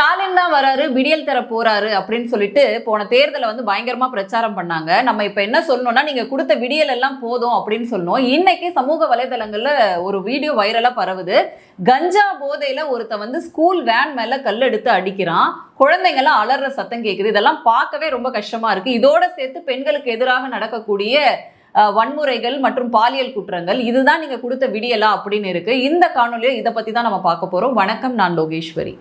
ஸ்டாலின் தான் வராரு விடியல் தர போறாரு அப்படின்னு சொல்லிட்டு போன தேர்தலை வந்து பயங்கரமா பிரச்சாரம் பண்ணாங்க. நம்ம இப்ப என்ன சொல்லணும்னா நீங்க கொடுத்த விடியல் எல்லாம் போதும் அப்படின்னு சொன்னோம். இன்னைக்கு சமூக வலைதளங்கள்ல ஒரு வீடியோ வைரலா பரவுது. கஞ்சா போதையில ஒருத்தன் வந்து ஸ்கூல் வேன் மேல கல் எடுத்து அடிக்கிறான். குழந்தைங்களாம் அலற சத்தம் கேக்குது. இதெல்லாம் பார்க்கவே ரொம்ப கஷ்டமா இருக்கு. இதோட சேர்த்து பெண்களுக்கு எதிராக நடக்கக்கூடிய வன்முறைகள் மற்றும் பாலியல் குற்றங்கள் இதுதான் நீங்க கொடுத்த விடியலா அப்படின்னு இருக்கு. இந்த காணொலியை இதை பத்தி தான் நம்ம பார்க்க போறோம். வணக்கம் நான் லோகேஸ்வரி.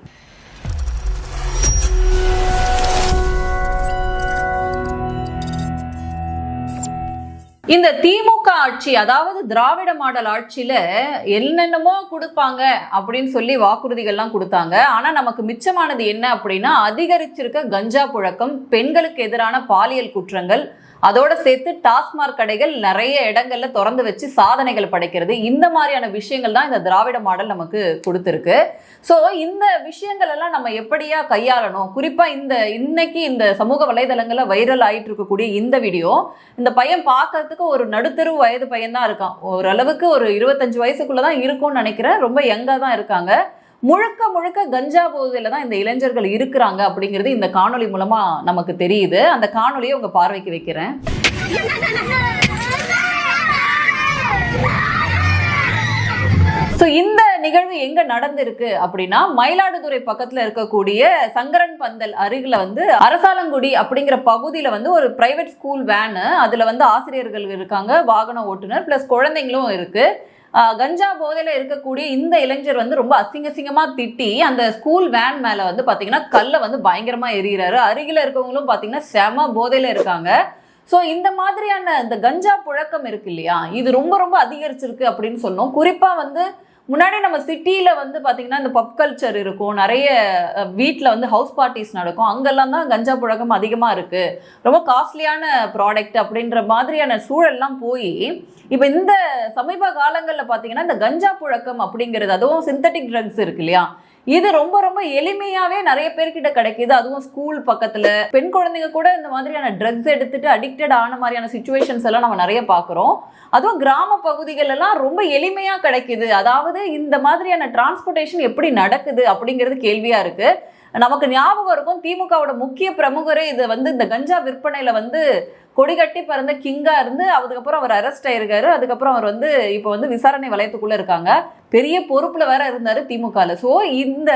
இந்த திமுக ஆட்சி அதாவது திராவிட மாடல் ஆட்சியில என்னென்னமோ கொடுப்பாங்க அப்படின்னு சொல்லி வாக்குறுதிகள்லாம் கொடுத்தாங்க. ஆனா நமக்கு மிச்சமானது என்ன அப்படின்னா அதிகரிச்சிருக்க கஞ்சா புழக்கம் பெண்களுக்கு எதிரான பாலியல் குற்றங்கள் அதோட சேர்த்து டாஸ்மாக் கடைகள் நிறைய இடங்கள்ல திறந்து வச்சு சாதனைகள் படைக்கிறது. இந்த மாதிரியான விஷயங்கள் தான் இந்த திராவிட மாடல் நமக்கு கொடுத்துருக்கு. ஸோ இந்த விஷயங்கள் எல்லாம் நம்ம எப்படியா கையாளணும்? குறிப்பா இந்த இன்னைக்கு இந்த சமூக வலைதளங்கள்ல வைரல் ஆயிட்டு இருக்கக்கூடிய இந்த வீடியோ இந்த பையன் பார்க்கறதுக்கு ஒரு நடுத்தரு வயது பையன் தான் இருக்கான். ஓரளவுக்கு ஒரு இருபத்தஞ்சு வயசுக்குள்ள தான் இருக்கும்னு நினைக்கிறேன். ரொம்ப யங்கா தான் இருக்காங்க. முழுக்க முழுக்க கஞ்சா பகுதியில் தான் இந்த இளைஞர்கள் இருக்கிறாங்க அப்படிங்கிறது இந்த காணொளி மூலமா நமக்கு தெரியுது. அந்த காணொலியை உங்க பார்வைக்கு வைக்கிறேன். ஸோ இந்த நிகழ்வு எங்க நடந்திருக்கு அப்படின்னா மயிலாடுதுறை பக்கத்துல இருக்கக்கூடிய சங்கரன் பந்தல் அருகில வந்து அரசாலங்குடி அப்படிங்கிற பகுதியில வந்து ஒரு பிரைவேட் ஸ்கூல் வேனு அதுல வந்து ஆசிரியர்கள் இருக்காங்க வாகன ஓட்டுநர் பிளஸ் குழந்தைங்களும் இருக்கு. கஞ்சா போதையில் இருக்கக்கூடிய இந்த இளைஞர் வந்து ரொம்ப அசிங்க அசிங்கமாக திட்டி அந்த ஸ்கூல் வேன் மேலே வந்து பார்த்தீங்கன்னா கல்லை வந்து பயங்கரமாக எரியிறாரு அருகில் இருக்கவங்களும் பார்த்தீங்கன்னா செம போதையில் இருக்காங்க. ஸோ இந்த மாதிரியான இந்த கஞ்சா புழக்கம் இருக்கு இல்லையா? இது ரொம்ப ரொம்ப அதிகரிச்சிருக்கு அப்படின்னு சொன்னோம். குறிப்பாக வந்து முன்னாடி நம்ம சிட்டியில் வந்து பார்த்திங்கன்னா இந்த பப் கல்ச்சர் இருக்கும். நிறைய வீட்டில் வந்து ஹவுஸ் பார்ட்டிஸ் நடக்கும். அங்கெல்லாம் தான் கஞ்சா புழக்கம் அதிகமாக இருக்குது ரொம்ப காஸ்ட்லியான ப்ராடக்ட் அப்படின்ற மாதிரியான சூழல்லாம் போய் இப்போ இந்த சமீப காலங்களில் பார்த்தீங்கன்னா இந்த கஞ்சா புழக்கம் அப்படிங்கிறது அதுவும் சிந்தட்டிக் ட்ரக்ஸ் இருக்கு இல்லையா? இது ரொம்ப ரொம்ப எளிமையாவே நிறைய பேர்கிட்ட கிடைக்குது. அதுவும் ஸ்கூல் பக்கத்துல. பெண் குழந்தைங்க கூட இந்த மாதிரியான ட்ரக்ஸ் எடுத்துட்டு அடிக்டட் ஆன மாதிரியான சுச்சுவேஷன்ஸ் எல்லாம் நம்ம நிறைய பார்க்குறோம். அதுவும் கிராம பகுதிகள் எல்லாம் ரொம்ப எளிமையா கிடைக்குது. அதாவது இந்த மாதிரியான டிரான்ஸ்போர்ட்டேஷன் எப்படி நடக்குது அப்படிங்கிறது கேள்வியா இருக்கு. நமக்கு ஞாபகம் இருக்கும் திமுகவோட முக்கிய பிரமுகரே இது வந்து இந்த கஞ்சா விற்பனையில வந்து கொடிகட்டி பிறந்த கிங்காக இருந்து அதுக்கப்புறம் அவர் அரெஸ்ட் ஆயிருக்காரு. அதுக்கப்புறம் அவர் வந்து இப்போ வந்து விசாரணை வலயத்துக்குள்ள இருக்காங்க. பெரிய பொறுப்பில் வேற இருந்தார் திமுகவில் ஸோ இந்த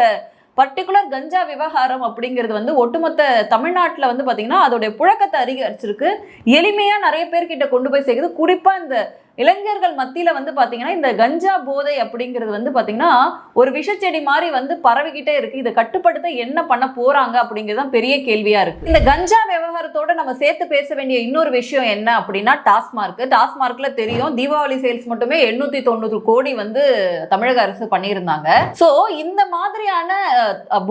பர்டிகுலர் கஞ்சா விவகாரம் அப்படிங்கிறது வந்து ஒட்டுமொத்த தமிழ்நாட்டில் வந்து பார்த்தீங்கன்னா அதோடைய புழக்கத்தை அதிகரிச்சிருக்கு. எளிமையாக நிறைய பேர்கிட்ட கொண்டு போய் சேர்க்குது. குறிப்பாக இந்த இளைஞர்கள் மத்தியில் வந்து பார்த்தீங்கன்னா இந்த கஞ்சா போதை அப்படிங்கிறது வந்து பார்த்தீங்கன்னா ஒரு விஷச்செடி மாதிரி வந்து பரவிக்கிட்டே இருக்கு. இதை கட்டுப்படுத்த என்ன பண்ண போறாங்க அப்படிங்கிறது தான் பெரிய கேள்வியா இருக்கு. இந்த கஞ்சா விவகாரத்தோட நம்ம சேர்த்து பேச வேண்டிய இன்னொரு விஷயம் என்ன அப்படின்னா டாஸ்மார்க். டாஸ்மார்க்ல தெரியும் தீபாவளி சேல்ஸ் மட்டுமே எண்ணூத்தி தொண்ணூறு கோடி வந்து தமிழக அரசு பண்ணியிருந்தாங்க. ஸோ இந்த மாதிரியான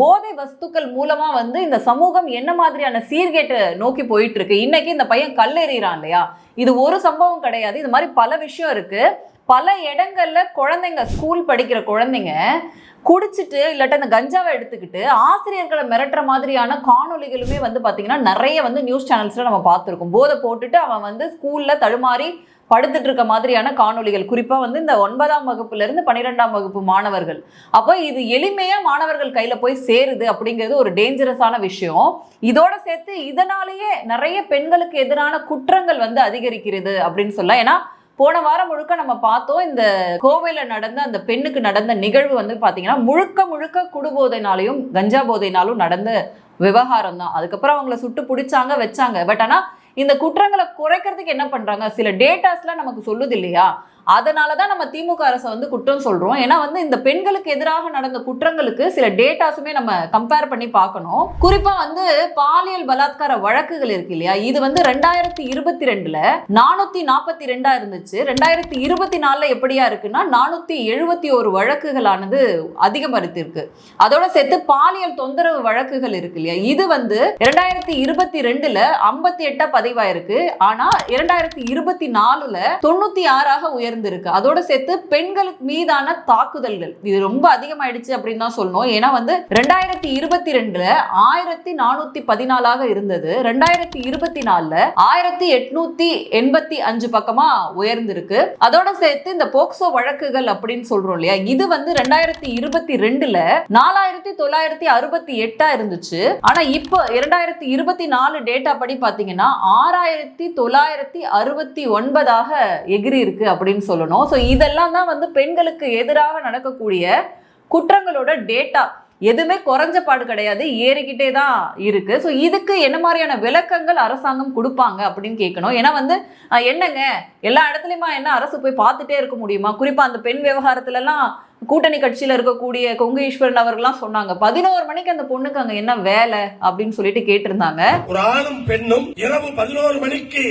போதை வஸ்துக்கள் மூலமா வந்து இந்த சமூகம் என்ன மாதிரியான சீர்கேட்டை நோக்கி போயிட்டு இருக்கு? இன்னைக்கு இந்த பையன் கல்லெறிகிறான் இல்லையா? இது ஒரு சம்பவம் கிடையாது. இது மாதிரி பல விஷயம் இருக்குது பல இடங்கள்ல குழந்தைங்க ஸ்கூல் படிக்கிற குழந்தைங்க குடிச்சிட்டு இல்லாட்ட அந்த கஞ்சாவை எடுத்துக்கிட்டு ஆசிரியர்களை மிரட்டுற மாதிரியான காணொலிகளுமே வந்து பார்த்திங்கன்னா நிறைய வந்து நியூஸ் சேனல்ஸில் நம்ம பார்த்துருக்கோம். போதை போட்டுட்டு அவன் வந்து ஸ்கூலில் தடுமாறி படுத்துட்டு இருக்க மாதிரியான காணொலிகள் குறிப்பாக வந்து இந்த ஒன்பதாம் வகுப்புலேருந்து பன்னிரெண்டாம் வகுப்பு மாணவர்கள். அப்போ இது எளிமையாக மாணவர்கள் கையில் போய் சேருது அப்படிங்கிறது ஒரு டேஞ்சரஸான விஷயம். இதோட சேர்த்து இதனாலேயே நிறைய பெண்களுக்கு எதிரான குற்றங்கள் வந்து அதிகரிக்கிறது அப்படின்னு சொல்லலாம். ஏன்னா போன வாரம் முழுக்க நம்ம பார்த்தோம் இந்த கோவையில நடந்த அந்த பெண்ணுக்கு நடந்த நிகழ்வு வந்து பார்த்தீங்கன்னா முழுக்க முழுக்க குடுபோதைனாலையும் கஞ்சா போதைனாலும் நடந்த விவகாரம் தான். அதுக்கப்புறம் அவங்கள சுட்டு பிடிச்சாங்க வச்சாங்க. பட் ஆனா இந்த குற்றங்களை குறைக்கிறதுக்கு என்ன பண்றாங்க? சில டேட்டாஸ்லாம் நமக்கு சொல்லுது இல்லையா? அதனால தான் நம்ம திமுக அரசை வந்து குற்றம் சொல்றோம். ஏன்னா வந்து இந்த பெண்களுக்கு எதிராக நடந்த குற்றங்களுக்கு சில டேட்டாஸுமே நம்ம கம்பேர் பண்ணி பார்க்கணும். குறிப்பா வந்து பாலியல் பலாத்கார வழக்குகள் இருக்கு இல்லையா? இது வந்து ரெண்டாயிரத்தி இருபத்தி ரெண்டுல நானூத்தி நாற்பத்தி ரெண்டா இருந்துச்சு. ரெண்டாயிரத்தி இருபத்தி நாலுல எப்படியா இருக்குன்னா நானூத்தி எழுபத்தி ஒரு வழக்குகளானது அதிகமரித்திருக்கு. அதோட சேர்த்து பாலியல் தொந்தரவு வழக்குகள் இருக்கு இல்லையா? இது வந்து இரண்டாயிரத்தி இருபத்தி ரெண்டுல ஐம்பத்தி எட்டா பதிவாயிருக்கு. ஆனா இரண்டாயிரத்தி இருபத்தி நாலுல தொண்ணூத்தி ஆறாக உயர் உயர்ந்திருக்கு அதோட சேர்த்து பெண்களுக்கு மீதான தாக்குதல்கள். இது ரொம்ப அதிகமாயிடுச்சு அப்படின்னு தான் சொல்லணும். ஏன்னா வந்து ரெண்டாயிரத்தி இருபத்தி ரெண்டுல ஆயிரத்தி நானூத்தி பதினாலாக இருந்தது. ரெண்டாயிரத்தி இருபத்தி நாலுல ஆயிரத்தி எட்நூத்தி எண்பத்தி அஞ்சு பக்கமா உயர்ந்திருக்கு. அதோட சேர்த்து இந்த போக்சோ வழக்குகள் அப்படின்னு சொல்றோம் இல்லையா? இது வந்து ரெண்டாயிரத்தி இருபத்தி ரெண்டுல நாலாயிரத்தி தொள்ளாயிரத்தி அறுபத்தி எட்டா இருந்துச்சு. ஆனா இப்போ இரண்டாயிரத்தி இருபத்தி நாலு டேட்டா படி பாத்தீங்கன்னா ஆறாயிரத்தி தொள்ளாயிரத்தி அறுபத்தி ஒன்பதாக எகிரி இருக்கு அப்படின்னு சொல்லணும். ஸோ இதெல்லாம் தான் வந்து பெண்களுக்கு எதிராக நடக்கக்கூடிய குற்றங்களோட டேட்டா எதுவுமே குறைஞ்ச பாடு கிடையாது. ஏறிக்கிட்டே தான் இருக்கு. ஸோ இதுக்கு என்ன மாதிரியான விளக்கங்கள் அரசாங்கம் கொடுப்பாங்க அப்படின்னு கேட்கணும். ஏன்னா வந்து என்னங்க? எல்லா இடத்துலையுமா என்ன அரசு போய் பார்த்துட்டே இருக்க முடியுமா? குறிப்பா அந்த பெண் விவகாரத்துலலாம் கூட்டணி கட்சியில இருக்கக்கூடிய கொங்கு ஈஸ்வரன் அவர்கள்லாம் சொன்னாங்க. பதினோரு மணிக்கு அந்த பொண்ணுக்கு அங்க என்ன வேலை அப்படின்னு சொல்லிட்டு கேட்டிருந்தாங்க. ஒரு ஆணும் பெண்ணும் இரவு பதினோரு மணிக்கு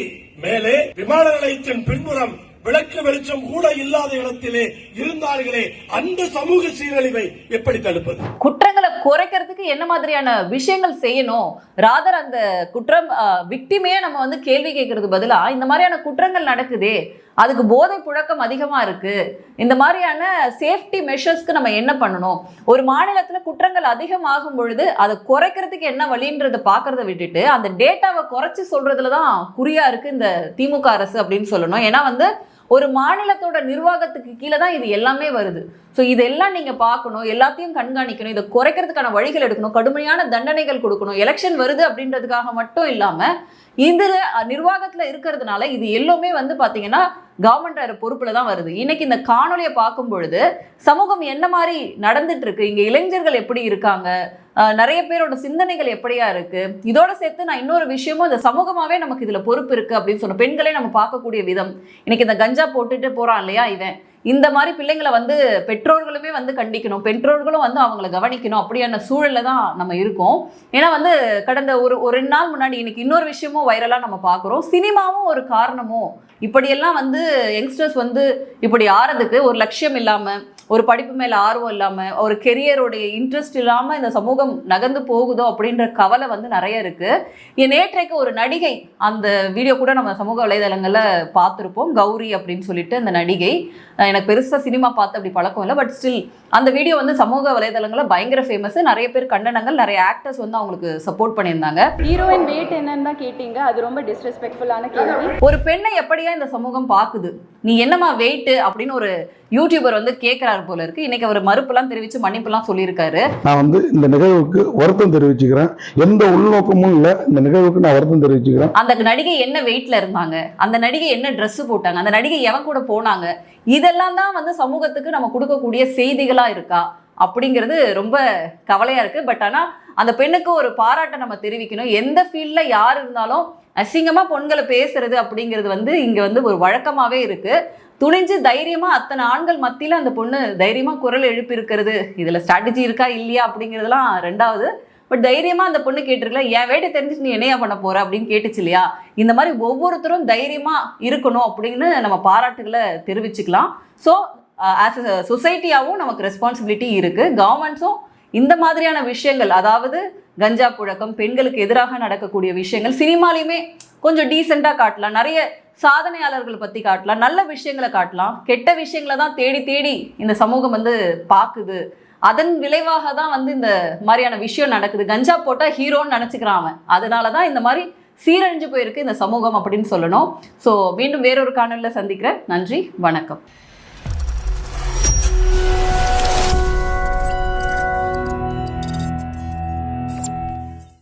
மேலே விமான நிலையத்தின் பின்புறம் விளக்கு வெளிச்சம் கூட இல்லாத இடத்திலே இருந்தார்களே அந்த சமூக சீரழிவை எப்படி தடுப்பது? குற்றங்களை குறைக்கிறதுக்கு என்ன மாதிரியான விஷயங்கள் செய்யணும்? ராதர் அந்த குற்றம் விக்டிமே நம்ம வந்து கேள்வி கேட்கறது பதிலா இந்த மாதிரியான குற்றங்கள் நடக்குதே அதுக்கு போதை புழக்கம் அதிகமா இருக்கு இந்த மாதிரியான சேஃப்டி மெஷர்ஸ்க்கு நம்ம என்ன பண்ணணும்? ஒரு மாநிலத்துல குற்றங்கள் அதிகமாகும் பொழுது அதை குறைக்கிறதுக்கு என்ன வழின்றதை பார்க்குறத விட்டுட்டு அந்த டேட்டாவை குறைச்சி சொல்றதுல தான் குறியா இருக்கு இந்த திமுக அரசு அப்படின்னு சொல்லணும். ஏன்னா வந்து ஒரு மாநிலத்தோட நிர்வாகத்துக்கு கீழே தான் இது எல்லாமே வருது. ஸோ இதெல்லாம் நீங்கள் பார்க்கணும் எல்லாத்தையும் கண்காணிக்கணும் இதை குறைக்கிறதுக்கான வழிகள் எடுக்கணும் கடுமையான தண்டனைகள் கொடுக்கணும் எலெக்ஷன் வருது அப்படின்றதுக்காக மட்டும் இல்லாமல் இந்த நிர்வாகத்தில் இருக்கிறதுனால இது எல்லாமே வந்து பார்த்தீங்கன்னா கவர்மெண்ட் பொறுப்பில் தான் வருது. இன்னைக்கு இந்த காணொலியை பார்க்கும் பொழுது சமூகம் என்ன மாதிரி நடந்துட்டு இருக்கு இங்கே இளைஞர்கள் எப்படி இருக்காங்க நிறைய பேரோட சிந்தனைகள் எப்படியா இருக்கு? இதோட சேர்த்து நான் இன்னொரு விஷயமும் இந்த சமூகமாவே நமக்கு இதுல பொறுப்பு இருக்கு அப்படின்னு சொன்ன பெண்களே நம்ம பார்க்கக்கூடிய விதம். இன்னைக்கு இந்த கஞ்சா போட்டுட்டு போறான் இல்லையா இவன்? இந்த மாதிரி பிள்ளைங்களை வந்து பெற்றோர்களுமே வந்து கண்டிக்கணும். பெற்றோர்களும் வந்து அவங்கள கவனிக்கணும். அப்படியான சூழலில் தான் நம்ம இருக்கோம். ஏன்னா வந்து கடந்த ஒரு ஒரு ரெண்டு நாள் முன்னாடி இன்னைக்கு இன்னொரு விஷயமும் வைரலாக நம்ம பார்க்குறோம். சினிமாவும் ஒரு காரணமும். இப்படியெல்லாம் வந்து யங்ஸ்டர்ஸ் வந்து இப்படி ஆறதுக்கு ஒரு லட்சியம் இல்லாமல் ஒரு படிப்பு மேலே ஆர்வம் இல்லாமல் ஒரு கெரியருடைய இன்ட்ரெஸ்ட் இல்லாமல் இந்த சமூகம் நகர்ந்து போகுதோ அப்படின்ற கவலை வந்து நிறைய இருக்குது என் நேற்றைக்கு ஒரு நடிகை அந்த வீடியோ கூட நம்ம சமூக வலைதளங்களில் பார்த்துருப்போம். கௌரி அப்படின்னு சொல்லிட்டு அந்த நடிகை. எனக்கு பெருசாக சினிமா பார்த்து அப்படி பழக்கம் இல்லை. பட் ஸ்டில் அந்த வீடியோ வந்து சமூக வலைதளங்களில் பயங்கர ஃபேமஸ் நிறைய பேர் கண்டனங்கள் நிறைய ஆக்டர்ஸ் வந்து அவங்களுக்கு சப்போர்ட் பண்ணியிருந்தாங்க. ஹீரோயின் வெயிட் என்னன்னு தான் கேட்டீங்க. அது ரொம்ப டிஸ்ரெஸ்பெக்ட்ஃபுல்லான கேள்வி. ஒரு பெண்ணை எப்படியா இந்த சமூகம் பார்க்குது? நீ என்னம்மா வெயிட் அப்படின்னு ஒரு யூடியூபர் வந்து கேட்கிறாரு போல இருக்கு. இன்னைக்கு அவர் மறுப்புலாம் தெரிவிச்சு மன்னிப்புலாம் சொல்லியிருக்காரு. நான் வந்து இந்த நிகழ்வுக்கு வருத்தம் தெரிவிச்சுக்கிறேன். எந்த உள்நோக்கமும் இல்லை. இந்த நிகழ்வுக்கு நான் வருத்தம் தெரிவிச்சுக்கிறேன். அந்த நடிகை என்ன வெயிட்ல இருந்தாங்க? அந்த நடிகை என்ன Dress போட்டாங்க? அந்த நடிகை எவன் கூட போனாங்க? இதெல்லாம் தான் வந்து சமூகத்துக்கு நம்ம கொடுக்கக்கூடிய செய்திகளாக இருக்கா? அப்படிங்கிறது ரொம்ப கவலையாக இருக்குது பட் ஆனால் அந்த பெண்ணுக்கு ஒரு பாராட்டை நம்ம தெரிவிக்கணும். எந்த ஃபீல்டில் யார் இருந்தாலும் அசிங்கமாக பொண்களை பேசுறது அப்படிங்கிறது வந்து இங்கே வந்து ஒரு வழக்கமாகவே இருக்குது துணிஞ்சு தைரியமாக அத்தனை ஆண்கள் மத்தியில் அந்த பொண்ணு தைரியமாக குரல் எழுப்பியிருக்கிறது. இதில் ஸ்ட்ராட்டஜி இருக்கா இல்லையா அப்படிங்கிறதுலாம் ரெண்டாவது. பட் தைரியமா அந்த பொண்ணு கேட்டிருக்கல என் வேட்டை தெரிஞ்சு நீ என்னையா பண்ண போற? அப்படின்னு கேட்டுச்சு இல்லையா? இந்த மாதிரி ஒவ்வொருத்தரும் தைரியமா இருக்கணும் அப்படின்னு நம்ம பாராட்டுகளை தெரிவிச்சுக்கலாம். ஸோ ஆஸ் அ சொசைட்டியாகவும் நமக்கு ரெஸ்பான்சிபிலிட்டி இருக்கு. கவர்மெண்ட்ஸும் இந்த மாதிரியான விஷயங்கள் அதாவது கஞ்சா புழக்கம் பெண்களுக்கு எதிராக நடக்கக்கூடிய விஷயங்கள் சினிமாலையுமே கொஞ்சம் டீசெண்டாக காட்டலாம். நிறைய சாதனையாளர்கள் பற்றி காட்டலாம். நல்ல விஷயங்களை காட்டலாம். கெட்ட விஷயங்களை தான் தேடி தேடி இந்த சமூகம் வந்து பார்க்குது அதன் விளைவாக தான் வந்து இந்த மாதிரியான விஷயம் நடக்குது. கஞ்சா போட்டால் ஹீரோன்னு நினச்சிக்கிறான் அவன். அதனால தான் இந்த மாதிரி சீரழிஞ்சு போயிருக்கு இந்த சமூகம் அப்படின்னு சொல்லணும். ஸோ மீண்டும் வேறொரு காணொலியில் சந்திக்கிறேன். நன்றி வணக்கம்.